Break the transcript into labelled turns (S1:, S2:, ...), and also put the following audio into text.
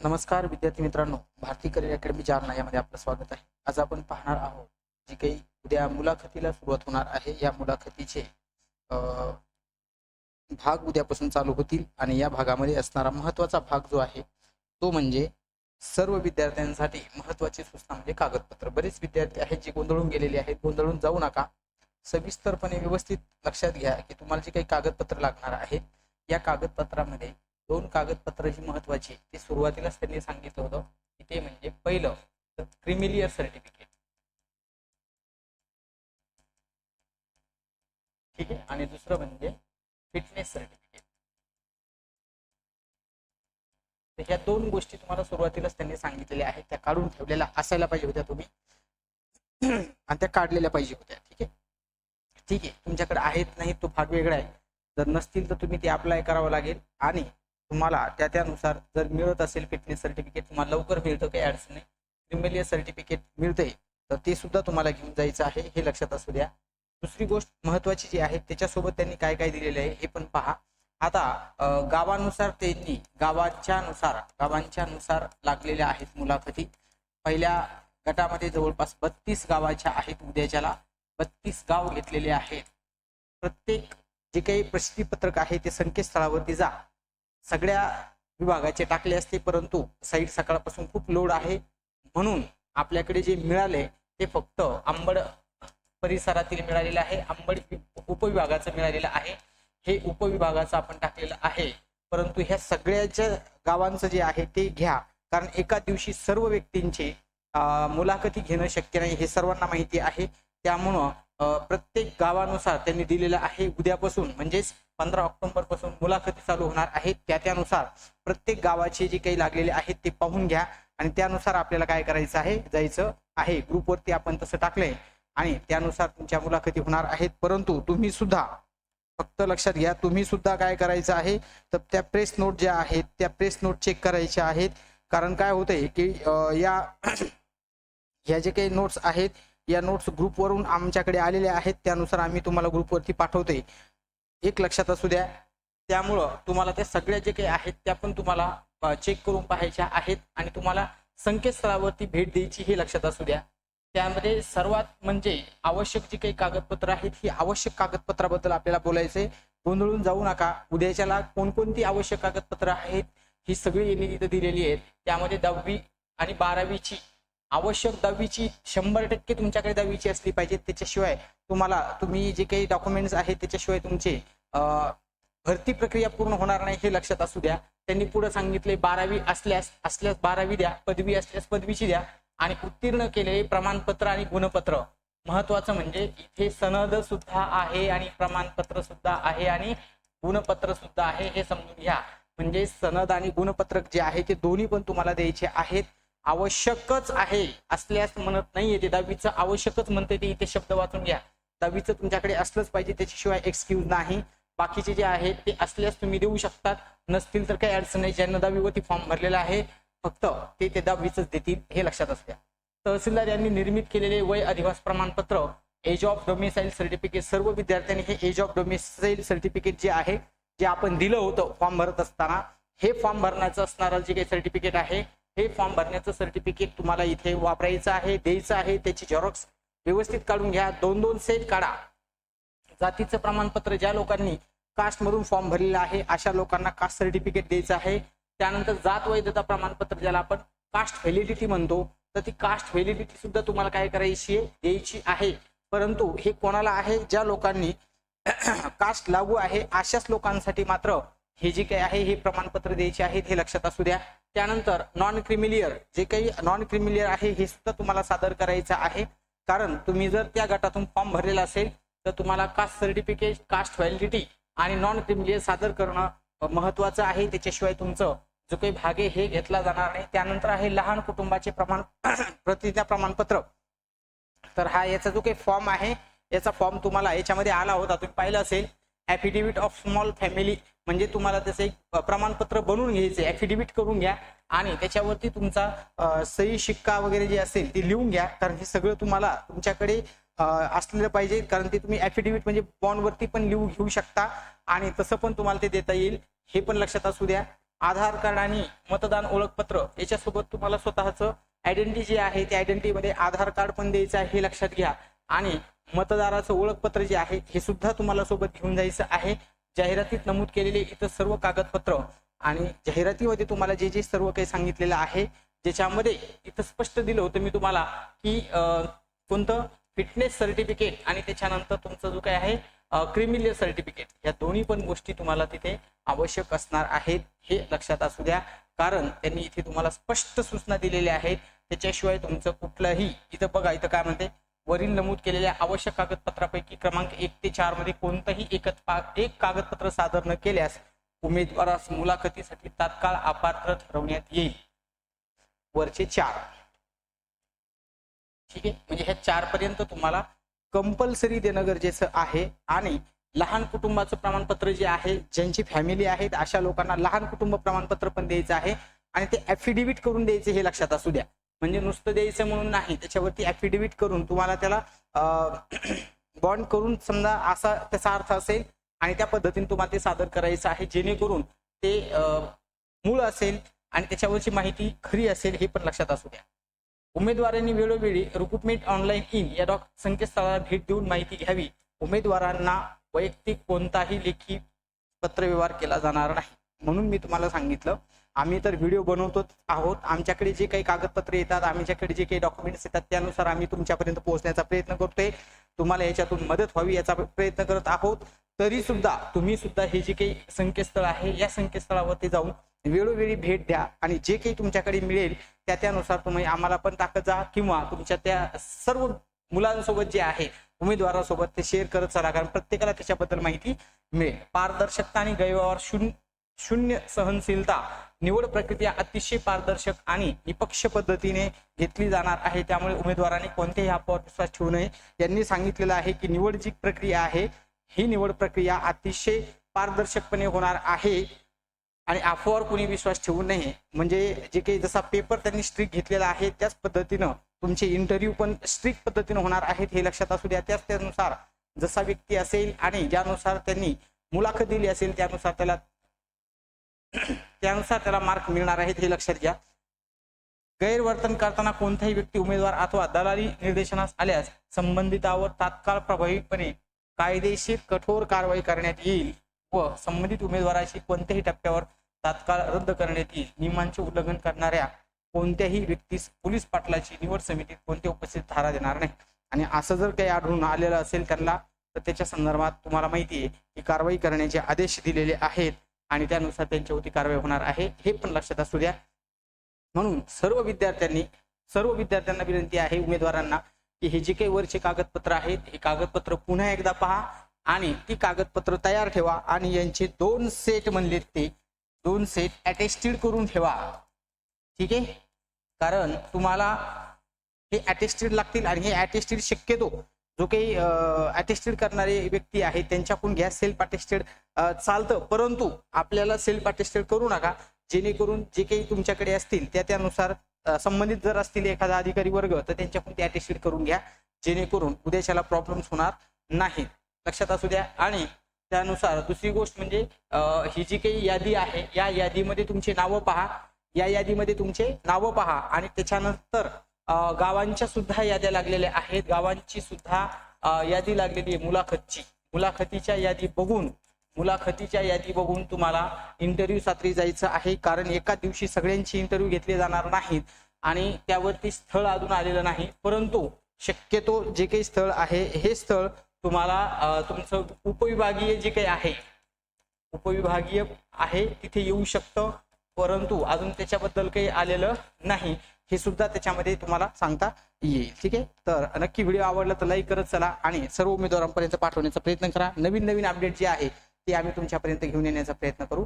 S1: नमस्कार विद्यार्थी मित्रांनो. भारतीय करिअर अकॅडमी जालना यामध्ये आपलं स्वागत आहे. आज आपण पाहणार आहोत जी काही उद्या मुलाखतीला सुरुवात होणार आहे. या मुलाखतीचे भाग उद्यापासून चालू होतील आणि या भागामध्ये असणारा महत्त्वाचा भाग जो आहे तो म्हणजे सर्व विद्यार्थ्यांसाठी महत्वाची सूचना म्हणजे कागदपत्र. बरेच विद्यार्थी आहेत जे गोंधळून गेलेले आहेत. गोंधळून जाऊ नका. सविस्तरपणे व्यवस्थित लक्षात घ्या की तुम्हाला जे काही कागदपत्र लागणार आहेत या कागदपत्रामध्ये दोन कागदपत्र जी महत्वाची ते सुरुवातीलाच त्यांनी सांगितलं होतं की ते म्हणजे पहिलं तर क्रिमिलियर सर्टिफिकेट. ठीक आहे? आणि दुसरं म्हणजे फिटनेस सर्टिफिकेट. तर ह्या दोन गोष्टी तुम्हाला सुरुवातीलाच त्यांनी सांगितलेल्या आहेत त्या काढून ठेवलेल्या असायला पाहिजे होत्या तुम्ही. आणि त्या काढलेल्या पाहिजे होत्या ठीक आहे? ठीक आहे तुमच्याकडे आहेत नाही तो भाग वेगळा आहे. जर नसतील तर तुम्ही ते अप्लाय करावं लागेल. आणि तुम्हाला त्या त्यानुसार जर मिळत असेल फिटनेस सर्टिफिकेट तुम्हाला लवकर मिळतं काही अडचण नाही. क्रिमिलियर सर्टिफिकेट मिळते तर ते सुद्धा तुम्हाला घेऊन जायचं आहे हे लक्षात असू द्या. दुसरी गोष्ट महत्वाची जी आहे त्याच्यासोबत त्यांनी काय काय दिलेलं आहे हे पण पहा. आता गावानुसार त्यांनी गावाच्या नुसार गावांच्या नुसार लागलेल्या आहेत मुलाखती. पहिल्या गटामध्ये जवळपास बत्तीस गावाच्या आहेत उद्याच्याला. बत्तीस गाव घेतलेले आहेत. प्रत्येक जे काही प्रसिद्धीपत्रक आहे ते संकेतस्थळावरती जा. सगळ्या विभागाचे टाकले असते परंतु साईड सकाळपासून खूप लोड आहे. म्हणून आपल्याकडे जे मिळाले ते फक्त आंबड परिसरातील मिळालेलं आहे. आंबड उपविभागाचं मिळालेलं आहे. हे उपविभागाचं आपण टाकलेलं आहे. परंतु ह्या सगळ्याच्या गावांचं जे आहे ते घ्या. कारण एका दिवशी सर्व व्यक्तींचे मुलाखती घेणं शक्य नाही हे सर्वांना माहिती आहे. त्यामुळं प्रत्येक गावानुसार त्यांनी दिलेलं आहे. उद्यापासून म्हणजेच पंधरा ऑक्टोबरपासून मुलाखती चालू होणार आहेत. त्या त्यानुसार प्रत्येक गावाचे जे काही लागलेले आहेत ते पाहून घ्या आणि त्यानुसार आपल्याला काय करायचं आहे जायचं आहे. ग्रुपवरती आपण तसं टाकलंय आणि त्यानुसार तुमच्या मुलाखती होणार आहेत. परंतु तुम्ही सुद्धा फक्त लक्षात घ्या तुम्ही सुद्धा काय करायचं आहे? तर त्या प्रेस नोट ज्या आहेत त्या प्रेस नोट चेक करायच्या आहेत. कारण काय होतंय की या या ह्या जे काही नोट्स आहेत या नोट्स ग्रुपवरून आमच्याकडे आलेल्या आहेत. त्यानुसार आम्ही तुम्हाला ग्रुपवरती पाठवतोय. एक लक्षात असू द्या. त्यामुळं तुम्हाला त्या सगळ्या जे काही आहेत त्या पण तुम्हाला चेक करून पाहायच्या आहेत आणि तुम्हाला संकेतस्थळावरती भेट द्यायची हे लक्षात असू द्या. त्यामध्ये सर्वात म्हणजे आवश्यक जी काही कागदपत्र आहेत ही आवश्यक कागदपत्राबद्दल आपल्याला बोलायचंय. गोंधळून जाऊ नका. उद्याच्याला कोणकोणती आवश्यक कागदपत्र आहेत ही सगळी यांनी तिथे दिलेली आहेत. त्यामध्ये दहावी आणि बारावीची आवश्यक दहावीची शंभर टक्के तुमच्याकडे दहावीची असली पाहिजे. त्याच्याशिवाय तुम्हाला तुम्ही जे काही डॉक्युमेंट्स आहेत त्याच्याशिवाय तुमचे भरती प्रक्रिया पूर्ण होणार नाही हे लक्षात असू द्या. त्यांनी पुढे सांगितले बारावी असल्यास असल्यास बारावी द्या पदवी असल्यास पदवीची द्या आणि उत्तीर्ण केलेले प्रमाणपत्र आणि गुणपत्र. महत्वाचं म्हणजे इथे सनद सुद्धा आहे आणि प्रमाणपत्र सुद्धा आहे आणि गुणपत्र सुद्धा आहे हे समजून घ्या. म्हणजे सनद आणि गुणपत्रक जे आहे ते दोन्ही पण तुम्हाला द्यायचे आहेत. आवश्यकच आहे असल्यास म्हणत नाहीये ते. दहावीचं आवश्यकच म्हणते ते. इथे शब्द वाचून घ्या. दहावीचं तुमच्याकडे असलंच पाहिजे त्याच्याशिवाय एक्सक्यूज नाही. बाकीचे जे आहेत ते असल्यास तुम्ही देऊ शकतात. नसतील तर काही अडचण नाही. ज्यांना दहावीवरती फॉर्म भरलेला आहे फक्त ते ते दहावीच देतील हे लक्षात असू तहसीलदार यांनी निर्मित केलेले वय अधिवास प्रमाणपत्र एज ऑफ डोमिसाईल सर्टिफिकेट सर्व विद्यार्थ्यांनी हे एज ऑफ डोमिसाईल सर्टिफिकेट जे आहे जे आपण दिलं होतं फॉर्म भरत असताना हे फॉर्म भरण्याचं असणारं जे काही सर्टिफिकेट आहे हे फॉर्म भरण्याचं सर्टिफिकेट तुम्हाला इथे वापरायचं आहे द्यायचं आहे त्याची झेरॉक्स व्यवस्थित काढून घ्या. दोन दोन सेट काढा. जातीचं प्रमाणपत्र ज्या लोकांनी कास्टमधून फॉर्म भरलेला आहे अशा लोकांना कास्ट सर्टिफिकेट द्यायचं आहे. त्यानंतर जात वैधता प्रमाणपत्र ज्याला आपण कास्ट व्हॅलिडिटी म्हणतो तर ती कास्ट व्हॅलिडिटी सुद्धा तुम्हाला काय करायची आहे? द्यायची आहे. परंतु हे कोणाला आहे? ज्या लोकांनी कास्ट लागू आहे अशाच लोकांसाठी मात्र हे जे काही आहे हे प्रमाणपत्र द्यायचे आहेत हे लक्षात असू द्या. त्यानंतर नॉन क्रिमिलियर जे काही नॉन क्रिमिलियर आहे हे सुद्धा तुम्हाला सादर करायचं आहे. कारण तुम्ही जर त्या गटातून फॉर्म भरलेला असेल तर तुम्हाला कास्ट सर्टिफिकेट कास्ट व्हॅलिडिटी आणि नॉन क्रिमिलियर सादर करणं महत्वाचं आहे. त्याच्याशिवाय तुमचं जो काही भागे हे घेतला जाणार नाही. त्यानंतर आहे लहान कुटुंबाचे प्रमाण प्रतिज्ञा प्रमाणपत्र. तर हा याचा जो काही फॉर्म आहे याचा फॉर्म तुम्हाला याच्यामध्ये आला होता. तुम्ही पाहिलं असेल ॲफिडेव्हिट ऑफ स्मॉल फॅमिली म्हणजे तुम्हाला त्याचं एक प्रमाणपत्र बनवून घ्यायचं ॲफिडेव्हिट करून घ्या आणि त्याच्यावरती तुमचा सही शिक्का वगैरे जे असेल ते लिहून घ्या. कारण हे सगळं तुम्हाला तुमच्याकडे असलेलं पाहिजे. कारण ते तुम्ही ॲफिडेव्हिट म्हणजे बॉन्डवरती पण लिहू घेऊ शकता आणि तसं पण तुम्हाला ते देता येईल. हे पण लक्षात असू द्या. आधार कार्ड आणि मतदान ओळखपत्र याच्यासोबत तुम्हाला स्वतःचं आयडेंटिटी जे आहे त्या आयडेंटिटीमध्ये आधार कार्ड पण द्यायचं आहे हे लक्षात घ्या. आणि मतदाराचं ओळखपत्र जे आहे हे सुद्धा तुम्हाला सोबत घेऊन जायचं आहे. जाहिरातीत नमूद केलेले इतर सर्व कागदपत्र आणि जाहिरातीमध्ये तुम्हाला जे जे सर्व काही सांगितलेलं आहे ज्याच्यामध्ये इथं स्पष्ट दिलं होतं मी तुम्हाला की कोणतं फिटनेस सर्टिफिकेट आणि त्याच्यानंतर तुमचं जो काय आहे क्रिमिलियर सर्टिफिकेट या दोन्ही पण गोष्टी तुम्हाला तिथे आवश्यक असणार आहेत हे लक्षात असू द्या. कारण त्यांनी इथे तुम्हाला स्पष्ट सूचना दिलेल्या आहेत. त्याच्याशिवाय तुमचं कुठलंही इथं बघा इथं काय म्हणते वरील नमूद केलेल्या आवश्यक कागदपत्रापैकी क्रमांक एक ते चारमध्ये कोणतंही एकच एक कागदपत्र सादर न केल्यास उमेदवारास मुलाखतीसाठी तात्काळ अपात्र ठरवण्यात येईल. वरचे चार. ठीक आहे? म्हणजे ह्या चार पर्यंत तुम्हाला कंपल्सरी देणं गरजेचं आहे आणि लहान कुटुंबाचं प्रमाणपत्र जे आहे ज्यांची फॅमिली आहेत अशा लोकांना लहान कुटुंब प्रमाणपत्र पण द्यायचं आहे आणि ते ऍफिडेव्हिट करून द्यायचे हे लक्षात असू द्या. म्हणजे नुसतं द्यायचं म्हणून नाही. त्याच्यावरती ऍफिडेव्हिट करून तुम्हाला त्याला बॉन्ड करून समजा असा त्याचा अर्थ असेल आणि त्या पद्धतीने तुम्हाला ते सादर करायचं आहे जेणेकरून ते मूळ असेल आणि त्याच्यावरची माहिती खरी असेल हे पण लक्षात असू द्या. उमेदवारांनी वेळोवेळी रिक्रुटमेंट ऑनलाईन इन या डॉक संकेतस्थळाला भेट देऊन माहिती घ्यावी. उमेदवारांना वैयक्तिक कोणताही लेखी पत्रव्यवहार केला जाणार नाही. म्हणून मी तुम्हाला सांगितलं आम्ही तर व्हिडिओ बनवतो आहोत. आमच्याकडे जे काही कागदपत्रे येतात आमच्याकडे जे काही डॉक्युमेंट्स येतात त्यानुसार आम्ही तुमच्यापर्यंत पोहोचण्याचा प्रयत्न करतोय. तुम्हाला याच्यातून मदत व्हावी याचा प्रयत्न करत आहोत. तरी सुद्धा तुम्ही सुद्धा हे जे काही संकेतस्थळ आहे या संकेतस्थळावरती जाऊन वेळोवेळी भेट द्या आणि जे काही तुमच्याकडे मिळेल त्या त्यानुसार तुम्ही आम्हाला पण टाकत जा किंवा तुमच्या त्या सर्व मुलांसोबत जे आहे उमेदवारासोबत ते शेअर करत चला. कारण प्रत्येकाला त्याच्याबद्दल माहिती मिळेल. पारदर्शकता आणि गैरव्यवहार शून्य शून्य सहनशीलता निवड प्रक्रिया अतिशय पारदर्शक आणि निपक्ष पद्धतीने घेतली जाणार आहे. त्यामुळे उमेदवारांनी कोणत्याही अफवावर विश्वास ठेवू नये. यांनी सांगितलेलं आहे की निवड जी प्रक्रिया आहे ही निवड प्रक्रिया अतिशय पारदर्शकपणे होणार आहे आणि अफवावर कोणी विश्वास ठेवू नये. म्हणजे जे काही जसा पेपर त्यांनी स्ट्रिक्ट घेतलेला आहे त्याच पद्धतीनं तुमचे इंटरव्ह्यू पण स्ट्रिक्ट पद्धतीनं होणार आहेत हे लक्षात असू द्या. त्याच त्यानुसार जसा व्यक्ती असेल आणि ज्यानुसार त्यांनी मुलाखत दिली असेल त्यानुसार त्याला त्यानुसार त्याला मार्क मिळणार आहेत हे लक्षात घ्या. गैरवर्तन करताना कोणताही व्यक्ती उमेदवार अथवा दलाली निर्देशनास आल्यास संबंधितावर तात्काळ प्रभावीपणे कायदेशीर कठोर कारवाई करण्यात येईल व संबंधित उमेदवाराची कोणत्याही टप्प्यावर तात्काळ रद्द करण्यात येईल. नियमांचे उल्लंघन करणाऱ्या कोणत्याही व्यक्तीस पोलीस पाटलाची निवड समितीत कोणत्या उपस्थित धारा देणार नाही. आणि असं जर काही आढळून आलेलं असेल त्यांना तर त्याच्या संदर्भात तुम्हाला माहिती आहे की कारवाई करण्याचे आदेश दिलेले आहेत. आणि त्यानुसार त्यांच्यावरती कारवाई होणार आहे हे पण लक्षात असू द्या. म्हणून सर्व विद्यार्थ्यांनी सर्व विद्यार्थ्यांना विनंती आहे उमेदवारांना की हे जे काही वरचे कागदपत्र आहेत हे कागदपत्र पुन्हा एकदा पहा आणि ती कागदपत्र तयार ठेवा आणि यांचे दोन सेट म्हणलेत ते दोन सेट अटेस्टेड करून ठेवा. ठीक आहे? कारण तुम्हाला हे अटेस्टेड लागतील आणि हे अटेस्टेड शक्यतो जो काही अटेस्टेड करणारे व्यक्ती आहेत त्यांच्याकडून घ्या सेल्फ अटेस्टेड चालतं. परंतु आपल्याला सेल्फ अटेस्टेड करू नका. जेणेकरून जे काही तुमच्याकडे असतील त्या त्यानुसार संबंधित जर असतील एखादा अधिकारी वर्ग तर त्यांच्याकडून ते अटेस्टेड करून घ्या. जेणेकरून उद्याच्याला प्रॉब्लेम्स होणार नाहीत. लक्षात असू द्या. आणि त्यानुसार दुसरी गोष्ट म्हणजे ही जी काही यादी आहे या यादीमध्ये तुमची नावं पहा. या यादीमध्ये तुमचे नावं पहा. आणि त्याच्यानंतर गावांच्या सुद्धा याद्या लागलेल्या आहेत. गावांची सुद्धा यादी लागलेली आहे मुलाखतची. मुलाखतीच्या यादी बघून मुलाखतीच्या यादी बघून तुम्हाला इंटरव्ह्यू साठी जायचं आहे. कारण एका दिवशी सगळ्यांची इंटरव्ह्यू घेतले जाणार नाहीत आणि त्यावरती स्थळ अजून आलेलं नाही. परंतु शक्यतो जे काही स्थळ आहे हे स्थळ तुम्हाला तुमचं उपविभागीय जे काही आहे उपविभागीय आहे तिथे येऊ शकतं. परंतु अजून त्याच्याबद्दल काही आलेलं नाही हे सुद्धा त्याच्यामध्ये तुम्हाला सांगता येईल. ठीक आहे? तर नक्की व्हिडिओ आवडला तर लाईक करत चला आणि सर्व उमेदवारांपर्यंत पाठवण्याचा प्रयत्न करा. नवीन नवीन अपडेट जे आहे ते आम्ही तुमच्यापर्यंत घेऊन येण्याचा प्रयत्न करू.